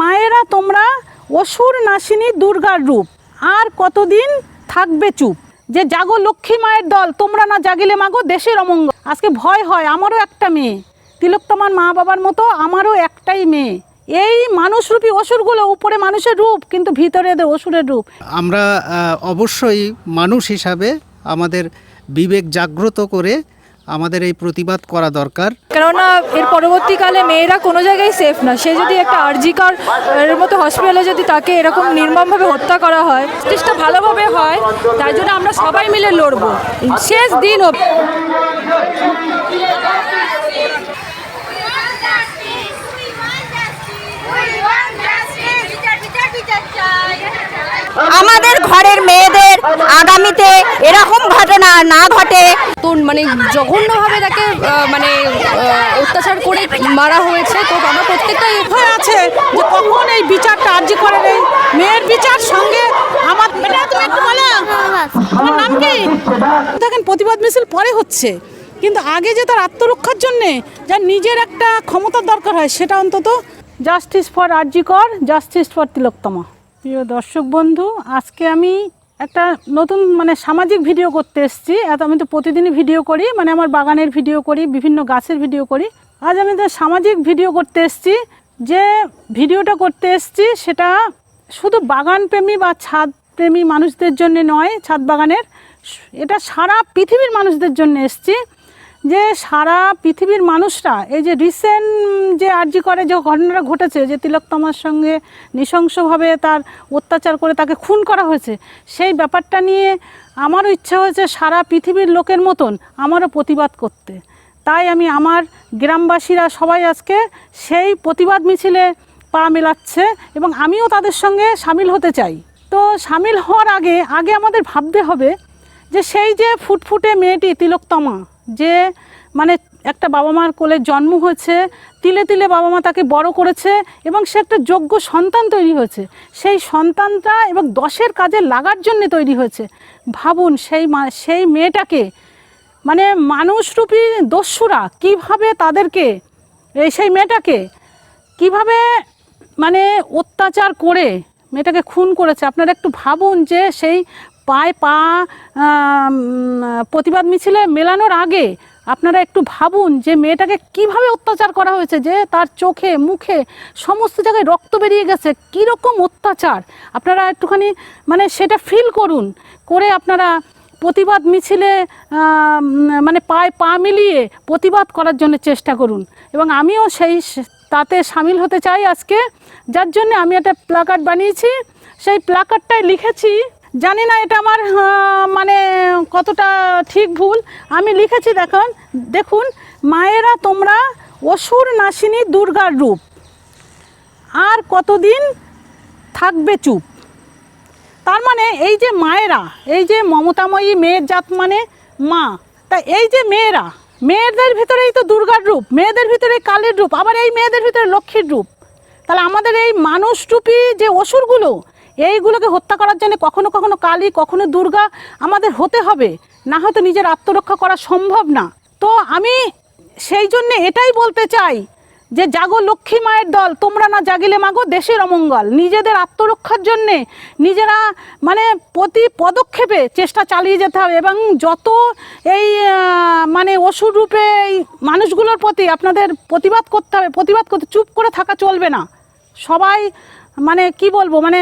মায়েরা তোমরা অসুর নাসিনী দুর্গার রূপ। আর কতদিন থাকবে চুপ? যে জাগো লক্ষ্মী মায়ের দল, তোমরা না জাগিলে মাগো দেশের অমঙ্গল। আজকে ভয় হয়, আমারও একটা মেয়ে। তিলোত্তমার মা বাবার মতো আমারও একটাই মেয়ে। এই মানুষরূপী অসুরগুলো উপরে মানুষের রূপ, কিন্তু ভিতরে এদের অসুরের রূপ। আমরা অবশ্যই মানুষ হিসাবে আমাদের বিবেক জাগ্রত করে আমাদের এই প্রতিবাদ করা দরকার। কেননা এর পরবর্তীকালে মেয়েরা কোনো জায়গায় সেফ না। সে যদি একটা আর্জিকার এর মতো হসপিটালে যদি তাকে এরকম নির্মমভাবে হত্যা করা হয় চেষ্টা ভালোভাবে হয়, তার জন্য আমরা সবাই মিলে লড়বো। শেষ দিন আমাদের ঘরের মেয়েদের আগামীতে এরকম ঘটনা না ঘটে। তো মানে জঘন্যভাবে তাকে মানে অত্যাচার করে মারা হয়েছে। তো আমরা প্রত্যেকটা হয়ে আছে যে কখন এই বিচারটা আর্জি করে নেই মেয়ের বিচার সঙ্গে আমার নাম কি? দেখেন, প্রতিবাদ মিছিল পরে হচ্ছে। কিন্তু আগে যে তার আত্মরক্ষার জন্যে যার নিজের একটা ক্ষমতার দরকার হয়, সেটা অন্তত justice for RG Kar justice for Tilottama. প্রিয় দর্শক বন্ধু, আজকে আমি একটা নতুন মানে সামাজিক ভিডিও করতে এসেছি। এত আমি তো প্রতিদিনই ভিডিও করি মানে আমার বাগানের ভিডিও করি, বিভিন্ন গাছের ভিডিও করি। আজ আমি তো সামাজিক ভিডিও করতে এসেছি, যে ভিডিওটা করতে এসেছি সেটা শুধু বাগান প্রেমী বা ছাদ প্রেমী মানুষদের জন্য নয়, ছাদ বাগানের, এটা সারা পৃথিবীর মানুষদের জন্য এসেছি। যে সারা পৃথিবীর মানুষরা, এই যে রিসেন্ট যে আর্জি করে যে ঘটনাটা ঘটেছে, যে তিলোত্তমার সঙ্গে নৃশংসভাবে তার অত্যাচার করে তাকে খুন করা হয়েছে, সেই ব্যাপারটা নিয়ে আমারও ইচ্ছা হয়েছে সারা পৃথিবীর লোকের মতন আমারও প্রতিবাদ করতে। তাই আমি আমার গ্রামবাসীরা সবাই আজকে সেই প্রতিবাদ মিছিলে পা মেলাচ্ছে এবং আমিও তাদের সঙ্গে সামিল হতে চাই। তো সামিল হওয়ার আগে আগে আমাদের ভাবতে হবে যে সেই যে ফুটফুটে মেয়েটি তিলোত্তমা যে মানে একটা বাবা মার কোলে জন্ম হয়েছে, তিলে তিলে বাবা মা তাকে বড় করেছে এবং সে একটা যোগ্য সন্তান তৈরি হয়েছে। সেই সন্তানটা এবং দশের কাজে লাগার জন্য তৈরি হয়েছে। ভাবুন সেই মা, সেই মেয়েটাকে মানে মানুষরূপী দস্যুরা কীভাবে তাদেরকে, এই সেই মেয়েটাকে কীভাবে মানে অত্যাচার করে, মেয়েটাকে খুন করেছে, আপনারা একটু ভাবুন যে সেই পায়ে পা প্রতিবাদ মিছিলে মেলানোর আগে আপনারা একটু ভাবুন যে মেয়েটাকে কীভাবে অত্যাচার করা হয়েছে, যে তার চোখে, মুখে সমস্ত জায়গায় রক্ত বেরিয়ে গেছে, কীরকম অত্যাচার? আপনারা একটুখানি মানে সেটা ফিল করুন। করে আপনারা প্রতিবাদ মিছিলে মানে পায়ে পা মিলিয়ে প্রতিবাদ করার জন্য চেষ্টা করুন। এবং আমিও সেই তাতে সামিল হতে চাই আজকে। যার জন্য আমি একটা প্লাকার্ড বানিয়েছি। সেই প্লাকার্ডটায় লিখেছি জানি না এটা আমার মানে কতটা ঠিক ভুল। আমি লিখেছি, দেখুন দেখুন, মায়েরা, তোমরা অসুর নাসিনী দুর্গার রূপ। আর কতদিন থাকবে চুপ? তার মানে এই যে মায়েরা, এই যে মমতাময়ী মেয়ের জাত মানে মা, তা এই যে মেয়েরা, মেয়েদের ভিতরেই তো দুর্গার রূপ, মেয়েদের ভিতরে কালের রূপ, আবার এই মেয়েদের ভিতরে লক্ষ্মীর রূপ। তাহলে আমাদের এই মানুষরূপী যে অসুরগুলো এইগুলোকে হত্যা করার জন্য কখনো কখনো কালী, কখনো দুর্গা আমাদের হতে হবে। না হয়তো নিজের আত্মরক্ষা করা সম্ভব না। তো আমি সেই জন্য এটাই বলতে চাই যে জাগো লক্ষ্মী মায়ের দল, তোমরা না জাগিলে মাগো দেশের অমঙ্গল। নিজেদের আত্মরক্ষার জন্যে নিজেরা মানে প্রতি পদক্ষেপে চেষ্টা চালিয়ে যেতে হবে এবং যত এই মানে অসুর রূপে এই মানুষগুলোর প্রতি আপনাদের প্রতিবাদ করতে হবে, প্রতিবাদ করতে, চুপ করে থাকা চলবে না। সবাই মানে কি বলব মানে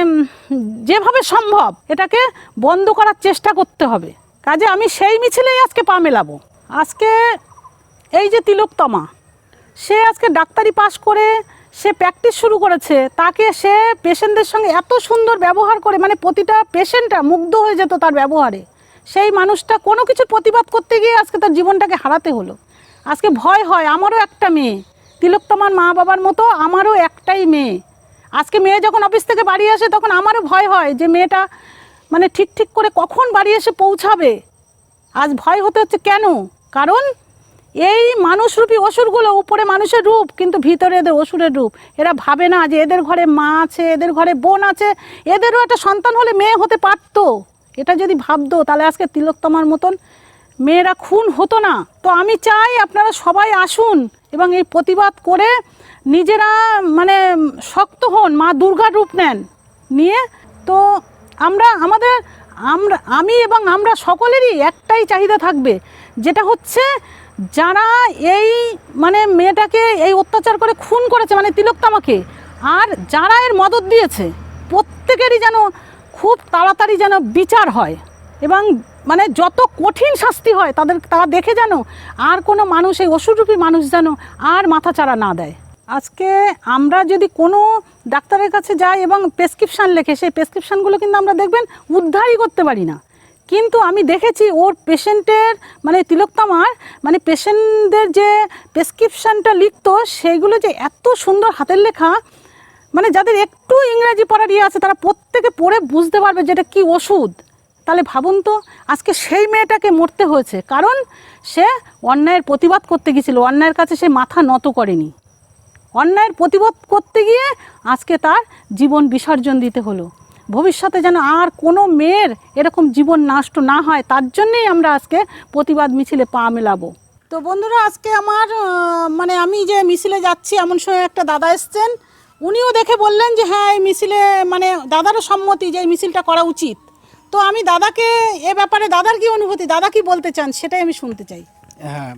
যেভাবে সম্ভব এটাকে বন্ধ করার চেষ্টা করতে হবে। কাজে আমি সেই মিছিলেই আজকে পা মেলাবো। আজকে এই যে তিলোত্তমা, সে আজকে ডাক্তারি পাশ করে সে প্র্যাকটিস শুরু করেছে, তাকে সে পেশেন্টদের সঙ্গে এত সুন্দর ব্যবহার করে মানে প্রতিটা পেশেন্টটা মুগ্ধ হয়ে যেত তার ব্যবহারে। সেই মানুষটা কোনো কিছু প্রতিবাদ করতে গিয়ে আজকে তার জীবনটাকে হারাতে হলো। আজকে ভয় হয়, আমারও একটা মেয়ে। তিলোত্তমার মা বাবার মতো আমারও একটাই মেয়ে। আজকে মেয়ে যখন অফিস থেকে বাড়ি আসে, তখন আমারও ভয় হয় যে মেয়েটা মানে ঠিক ঠিক করে কখন বাড়ি এসে পৌঁছাবে। আজ ভয় হতে হচ্ছে কেন? কারণ এই মানুষরূপী অসুরগুলো উপরে মানুষের রূপ, কিন্তু ভিতরে এদের অসুরের রূপ। এরা ভাবে না যে এদের ঘরে মা আছে, এদের ঘরে বোন আছে, এদেরও একটা সন্তান হলে মেয়ে হতে পারতো। এটা যদি ভাবতো, তাহলে আজকে তিলোত্তমার মতন মেয়েরা খুন হতো না। তো আমি চাই আপনারা সবাই আসুন এবং এই প্রতিবাদ করে নিজেরা মানে শক্ত হন, মা দুর্গার রূপ নেন নিয়ে। তো আমরা, আমাদের, আমরা, আমি এবং আমরা সকলেরই একটাই চাহিদা থাকবে, যেটা হচ্ছে যারা এই মানে মেয়েটাকে এই অত্যাচার করে খুন করেছে মানে তিলোত্তমাকে আর যারা এর মদত দিয়েছে, প্রত্যেকেরই যেন খুব তাড়াতাড়ি যেন বিচার হয় এবং মানে যত কঠিন শাস্তি হয়, তাদের, তারা দেখে যেন আর কোনো মানুষ, এই অসুরূপী মানুষ যেন আর মাথাচাড়া না দেয়। আজকে আমরা যদি কোনো ডাক্তারের কাছে যাই এবং প্রেসক্রিপশান লেখে, সেই প্রেসক্রিপশানগুলো কিন্তু আমরা দেখবেন উদ্ধারই করতে পারি না। কিন্তু আমি দেখেছি ওর পেশেন্টের মানে তিলোত্তমার মানে পেশেন্টদের যে প্রেসক্রিপশানটা লিখতো সেইগুলো যে এত সুন্দর হাতের লেখা মানে যাদের একটু ইংরাজি পড়ার ইয়ে আছে, তারা প্রত্যেকে পড়ে বুঝতে পারবে যে এটা কী ওষুধ। তাহলে ভাবুন তো, আজকে সেই মেয়েটাকে মরতে হয়েছে। কারণ সে অন্যায়ের প্রতিবাদ করতে গিয়েছিল অন্যায়ের কাছে সে মাথা নত করেনি। অন্যায়ের প্রতিবাদ করতে গিয়ে আজকে তার জীবন বিসর্জন দিতে হলো। ভবিষ্যতে যেন আর কোনো মেয়ের এরকম জীবন নষ্ট না হয়, তার জন্যেই আমরা আজকে প্রতিবাদ মিছিলে পা মেলাবো। তো বন্ধুরা, আজকে আমার মানে আমি যে মিছিলে যাচ্ছি, এমন সময় একটা দাদা এসছেন। উনিও দেখে বললেন যে হ্যাঁ এই মিছিলে মানে দাদারও সম্মতি যে এই মিছিলটা করা উচিত। তো আমি দাদাকে, এ ব্যাপারে দাদার কি অনুভূতি, দাদা কি বলতে চান, সেটাই আমি শুনতে চাই। হ্যাঁ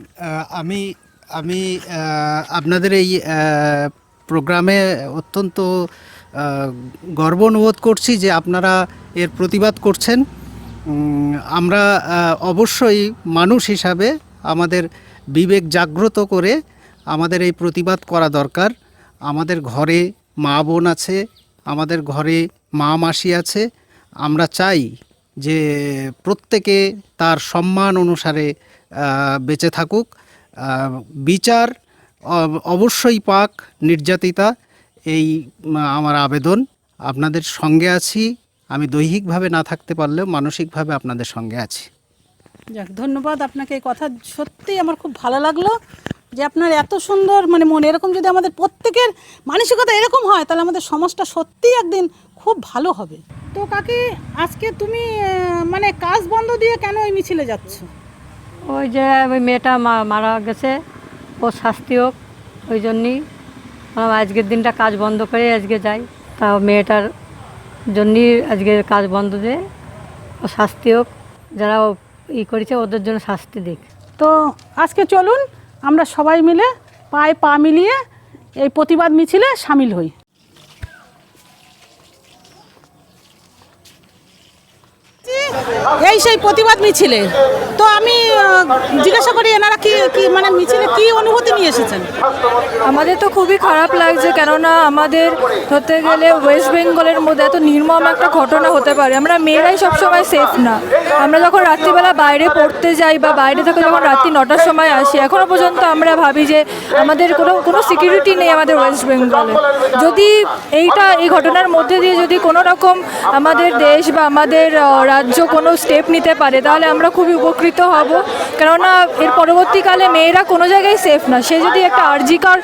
আমি আমি আপনাদের এই প্রোগ্রামে অত্যন্ত গর্ব অনুবোধ করছি যে আপনারা এর প্রতিবাদ করছেন। আমরা অবশ্যই মানুষ হিসাবে আমাদের বিবেক জাগ্রত করে আমাদের এই প্রতিবাদ করা দরকার। আমাদের ঘরে মা বোন আছে, আমাদের ঘরে মা মাসি আছে। আমরা চাই যে প্রত্যেকে তার সম্মান অনুসারে বেঁচে থাকুক। বিচার অবশ্যই পাক, নির্যাতিতা, এই আমার আবেদন। আপনাদের সঙ্গে আছি। আমি দৈহিকভাবে না থাকতে পারলেও মানসিকভাবে আপনাদের সঙ্গে আছি। যাক, ধন্যবাদ আপনাকে এই কথা। সত্যিই আমার খুব ভালো লাগল যে আপনার এত সুন্দর মানে মন, এরকম যদি আমাদের প্রত্যেকের মানসিকতা এরকম হয়, তাহলে আমাদের সমাজটা সত্যিই একদিন খুব ভালো হবে। তো কাকি, আজকে তুমি মানে কাজ বন্ধ দিয়ে কেন ওই মিছিলে যাচ্ছ? ওই যে ওই মেয়েটা মারা গেছে। ও শাস্তি হোক, ওই জন্যই। আজকের দিনটা কাজ বন্ধ করে আজকে যাই। তা মেয়েটার জন্যই আজকে কাজ বন্ধ দিয়ে ও শাস্তি হোক। যারা ই করেছে, ওদের জন্য শাস্তি দিক। তো আজকে চলুন, আমরা সবাই মিলে পায়ে পা মিলিয়ে এই প্রতিবাদ মিছিলে সামিল হই। এই সেই প্রতিবাদ মিছিলে। তো আমি জিজ্ঞাসা করি, এনারা কি কি মানে মিছিলে কি অনুভূতি নিয়ে এসেছেন? আমাদের তো খুবই খারাপ লাগছে, কেননা আমাদের ধরতে গেলে ওয়েস্ট বেঙ্গলের মধ্যে এত নির্মম একটা ঘটনা হতে পারে। আমরা মেয়েরাই সবসময় সেফ না। আমরা যখন রাত্রিবেলা বাইরে পড়তে যাই বা বাইরে থেকে যখন রাত্রি নটার সময় আসি এখনও পর্যন্ত আমরা ভাবি যে আমাদের কোনো কোনো সিকিউরিটি নেই আমাদের ওয়েস্ট বেঙ্গলে। যদি এইটা, এই ঘটনার মধ্যে দিয়ে যদি কোনো রকম আমাদের দেশ বা আমাদের রাজ্য কোনো স্টেপ নিতে পারে, তাহলে আমরা খুবই উপকৃত হব। কেননা এর পরবর্তীকালে মেয়েরা কোনো জায়গায় সেফ না। সে যদি একটা আরজিকার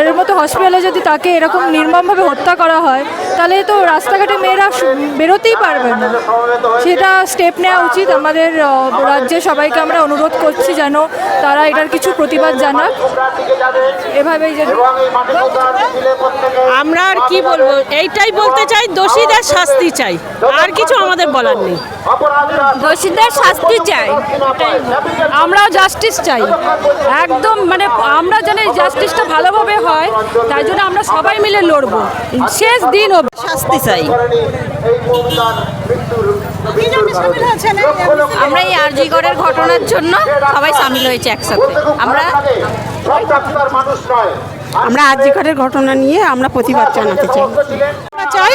এর মতো হসপিটালে যদি তাকে এরকম নির্মমভাবে হত্যা করা হয়, তাহলে তো রাস্তাঘাটে মেয়েরা বেরোতেই পারবে না। সেটা স্টেপ নেওয়া উচিত। আমাদের রাজ্যে সবাইকে আমরা অনুরোধ করছি যেন তারা এটার কিছু প্রতিবাদ জানাক। এভাবেই যেন আমরা আর কি বলব? এইটাই বলতে চাই, দোষীদের শাস্তি চাই। আর কিছু আমাদের বলার নেই। দোষীদের শাস্তি চাই। আমরাও জাস্টিস চাই। একদম মানে আমরা যেন এই জাস্টিসটা ভালোভাবে হয় তাই জন্য আমরা সবাই মিলে লড়বো। শেষ দিন অবধি শাস্তি চাই? আমরা এই আরজিগড়ের ঘটনার জন্য সবাই সামিল হয়েছে একসাথে। আমরা আমরা আজিকারের ঘটনা নিয়ে আমরা প্রতিবাদ জানাতে চাই। চাই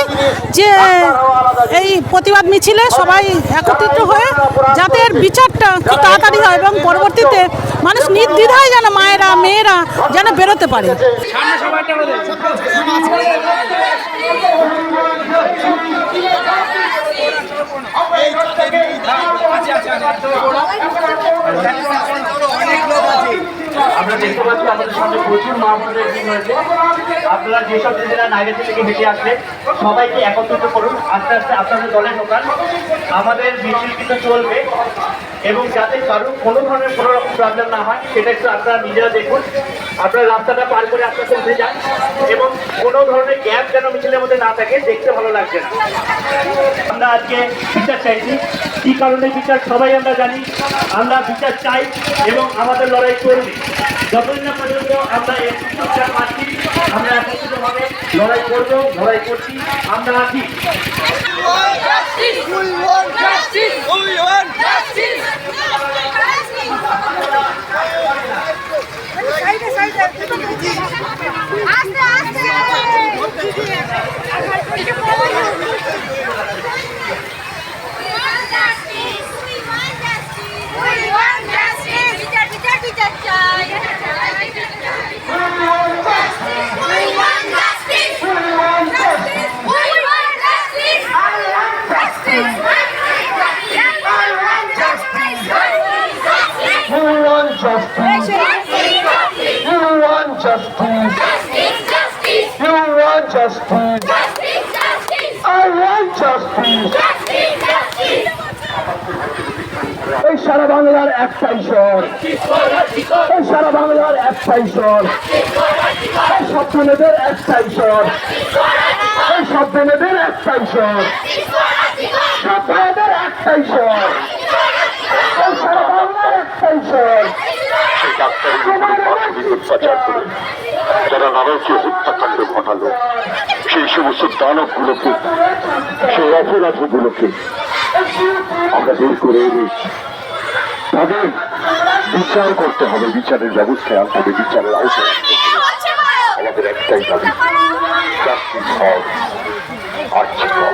যে এই প্রতিবাদ মিছিলে সবাই একত্রিত হয়ে যাতে এর বিচারটা খুব তাড়াতাড়ি হয় এবং পরবর্তীতে মানুষ নির্দ্বিধায় যেন মায়েরা, মেয়েরা যেন বেরোতে পারে। আমরা দেখতে পাচ্ছি আমাদের সামনে প্রচুর মা বোনদের দিন হয়েছে আপনারা যেসব দিদিরা নাইরেতি থেকে হেঁটে আসবেন সবাইকে একত্রিত করুন। আস্তে আস্তে আপনাদের দলে ঢোকান আমাদের মিছিল কিন্তু চলবে এবং যাতে কারোর কোনো ধরনের কোনো রকম প্রবলেম না হয়, সেটা একটু আপনারা নিজেরা দেখুন। আপনারা রাস্তাটা পার করে আস্তে উঠে যান এবং কোনো ধরনের গ্যাপ যেন মিছিলের মধ্যে না থাকে, দেখতে ভালো লাগছে না। আমরা আজকে বিচার চাইছি। কি কারণে বিচার? সবাই আমরা জানি। আমরা বিচার চাই এবং আমাদের লড়াই চলবে। যতদিন না পর্যন্ত আমরা এই বিচার পাচ্ছি আমরা একত্রিতভাবে লড়াই করব, লড়াই করছি, আমরা আছি। এই সারা বাংলার একটাই স্বর। এই সারা বাংলার একটাই স্বর। এই সব ছেলেদের একটাই এই সব ছেলেদের একটাই স্বর। সব ভাইদের একটাই এই সারা বাংলার একটাই করে যারা নারকীয় হত্যাকাণ্ড ঘটালো সেই সমস্ত দানবগুলোকে সেই অপরাধীগুলোকে আমরা বের করে এনে তাদের বিচার করতে হবে বিচারের ব্যবস্থায় আনতে হবে বিচারের আমাদের একটাই দাবি আর্থিক হও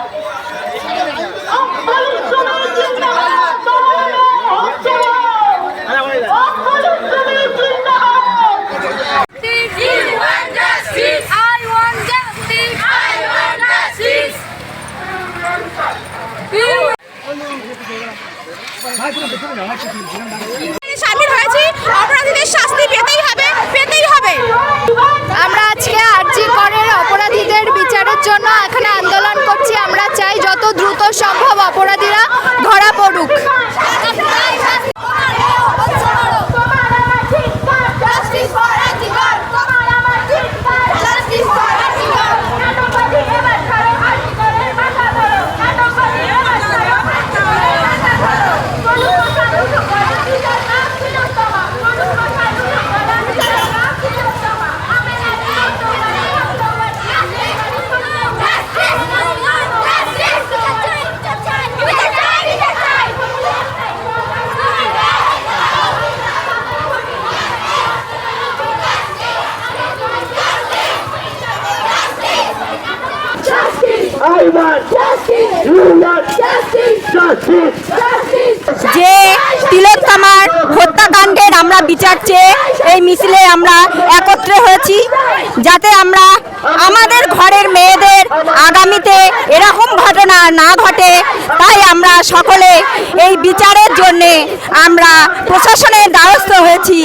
সামিল হয়েছি অপরাধীদের শাস্তি পেতেই হবে পেতেই হবে আমরা আজকে আরজি করের অপরাধীদের বিচারের জন্য এখানে আন্দোলন করছি আমরা চাই যত দ্রুত সম্ভব অপরাধীরা ধরা পড়ুক I want justice. You want justice. Justice. যে তিলোত্তমার হত্যাকাণ্ডের আমরা বিচার চেয়ে এই মিছিলে আমরা একত্রে হয়েছি, যাতে আমরা আমাদের ঘরের মেয়েদের আগামীতে এরকম ঘটনা না ঘটে। তাই আমরা সকলে এই বিচারের জন্যে আমরা প্রশাসনের দ্বারস্থ হয়েছি।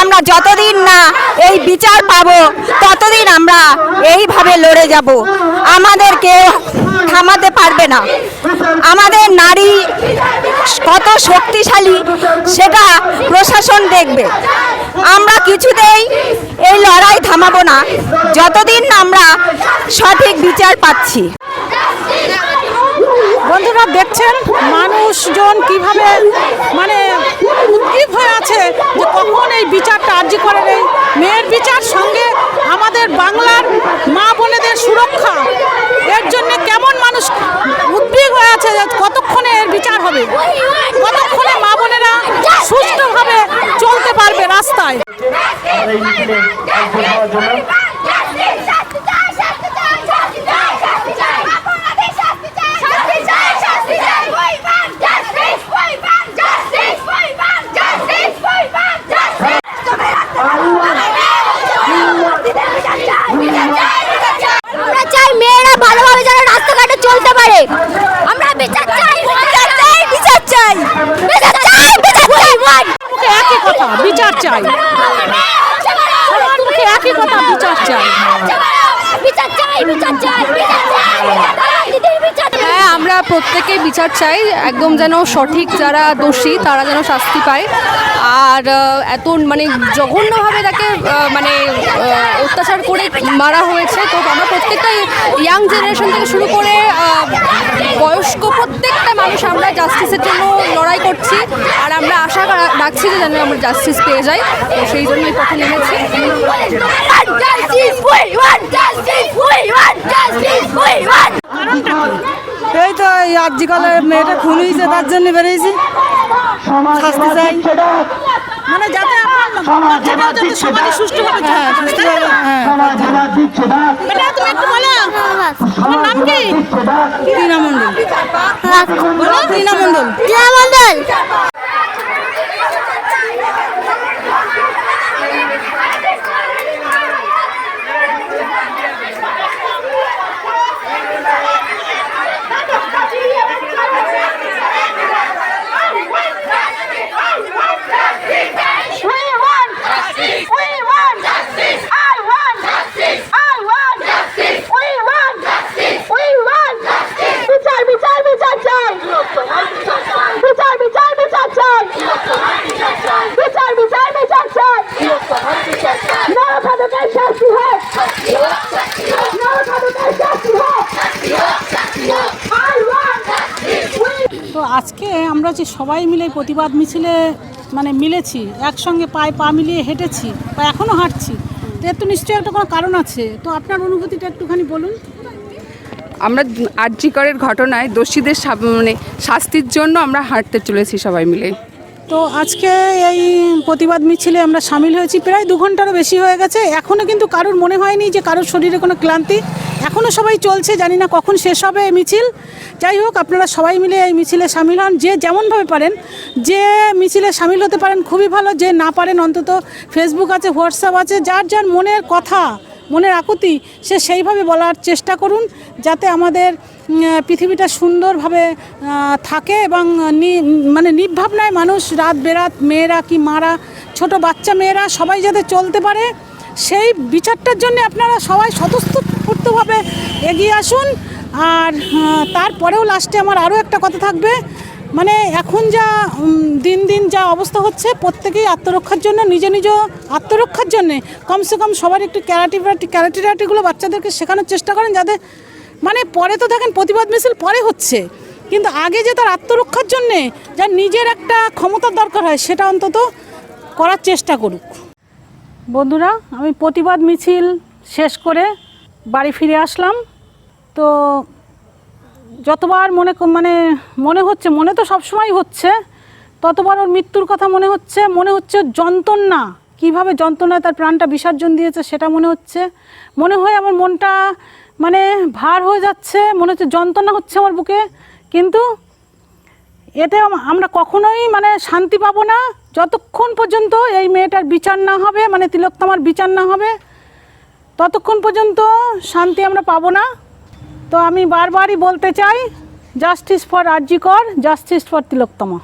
আমরা যতদিন না এই বিচার পাবো, ততদিন আমরা এইভাবে লড়ে যাব। আমাদের কেউ থামাতে পারবে না। আমাদের নারী কত শক্তিশালী সেটা প্রশাসন দেখবে। আমরা কিছুতেই এই লড়াই থামাবো না। যতদিন আমরা সঠিক বিচার পাচ্ছি। বন্ধুরা, দেখছেন মানুষজন কীভাবে মানে উদ্গ্রীব হয়ে আছে যে কখন এই বিচারটা আর্জি করেন এই মেয়ের বিচার সঙ্গে আমাদের বাংলার মা বোনেদের সুরক্ষা, এর জন্য কেমন মানুষ উদ্বিগ হয়ে আছে যে কতক্ষণে এর বিচার হবে। কতক্ষণে মা বোনেরা সুস্থভাবে চলতে পারবে রাস্তায় আমাদের এই মিছিলে একজন হওয়ার জন্য Justice! পারে আমরা বিচার চাই বিচার চাই বিচার চাই বিচার চাই বিচার চাই মুখে একই কথা বিচার চাই। একই কথা বিচার চাই বিচার চাই বিচার চাই। প্রত্যেকেই বিচার চাই, একদম যেন সঠিক যারা দোষী তারা যেন শাস্তি পায়। আর এত মানে জঘন্যভাবে তাকে মানে অত্যাচার করে মারা হয়েছে। তো আমরা প্রত্যেকটা ইয়াং জেনারেশন থেকে শুরু করে বয়স্ক প্রত্যেকটা মানুষ আমরা জাস্টিসের জন্য লড়াই করছি। আর আমরা আশা রাখছি যে যেন আমরা জাস্টিস পেয়ে যাই। তো সেই জন্যই পথে নেমেছি। We want justice we want justice we want এই তো এই আজকালে মেয়েটা খুন হয়েছে তার জন্য বেরিয়েছি। শাস্তি চাই। মানে যাতে আপনার যেটা যাতে সমাজে সুষ্ঠুভাবে হ্যাঁ সুষ্ঠুভাবে হ্যাঁ বেটা তুমি একটু বলো তোমার নাম কি টিনা মণ্ডল বলো টিনা মণ্ডল মন্ডল বিচার বিচার বিচার চাই বিচার বিচার বিচার চাই বিচার বিচার বিচার চাই নরখাদকের শাস্তি হোক নরখাদকের শাস্তি হোক I want justice. We তো যে সবাই মিলে প্রতিবাদ মিছিলে মানে মিলেছি একসঙ্গে পায়ে পা মিলিয়ে হেঁটেছি বা এখনও হাঁটছি। তো এর তো নিশ্চয়ই একটা কোনো কারণ আছে। তো আপনার অনুভূতিটা একটুখানি বলুন। আমরা আর্যিকরের ঘটনায় দোষীদের মানে শাস্তির জন্য আমরা হাঁটতে চলেছি সবাই মিলে। তো আজকে এই প্রতিবাদ মিছিলে আমরা সামিল হয়েছি। প্রায় দু ঘন্টারও বেশি হয়ে গেছে। এখনও কিন্তু কারোর মনে হয়নি যে কারোর শরীরে কোনো ক্লান্তি। এখনও সবাই চলছে, জানি না কখন শেষ হবে এই মিছিল। যাই হোক, আপনারা সবাই মিলে এই মিছিলে সামিল হন। যে যেমনভাবে পারেন, যে মিছিলে সামিল হতে পারেন, খুবই ভালো। যে না পারেন, অন্তত ফেসবুক আছে হোয়াটসঅ্যাপ আছে, যার যার মনের কথা, মনের আকুতি, সে সেইভাবে বলার চেষ্টা করুন, যাতে আমাদের পৃথিবীটা সুন্দরভাবে থাকে এবং মানে নির্ভাবনায় মানুষ রাত বেরাত, মেয়েরা কি মারা, ছোট বাচ্চা মেয়েরা সবাই যাতে চলতে পারে। সেই বিচারটার জন্য আপনারা সবাই স্বতঃস্ফূর্তভাবে এগিয়ে আসুন। আর তারপরেও লাস্টে আমার আরও একটা কথা থাকবে। মানে এখন যা দিন দিন যা অবস্থা হচ্ছে, প্রত্যেকেই আত্মরক্ষার জন্য, নিজ নিজ আত্মরক্ষার জন্য কমসে কম সবার একটু ক্যারাটি ক্যারাটিরাটিগুলো বাচ্চাদেরকে শেখানোর চেষ্টা করেন যাতে মানে পরে তো দেখেন প্রতিবাদ মিছিল পরে হচ্ছে। কিন্তু আগে যে তার আত্মরক্ষার জন্যে যার নিজের একটা ক্ষমতার দরকার হয়, সেটা অন্তত করার চেষ্টা করুক। বন্ধুরা, আমি প্রতিবাদ মিছিল শেষ করে বাড়ি ফিরে আসলাম। তো যতবার মনে মানে মনে হচ্ছে, মনে তো সবসময় হচ্ছে, ততবার ওর মৃত্যুর কথা মনে হচ্ছে মনে হচ্ছে যন্ত্রণা, কীভাবে যন্ত্রণায় তার প্রাণটা বিসর্জন দিয়েছে সেটা মনে হচ্ছে। মনে হয় আমার মনটা মানে ভার হয়ে যাচ্ছে, মনে হচ্ছে যন্ত্রণা হচ্ছে আমার বুকে, কিন্তু এতে আমরা কখনোই মানে শান্তি পাবো না। যতক্ষণ পর্যন্ত এই মেয়েটার বিচার না হবে মানে তিলোত্তমার বিচার না হবে, ততক্ষণ পর্যন্ত শান্তি আমরা পাবো না। তো আমি বারবারই বলতে চাই justice for RG Kar justice for Tilottama.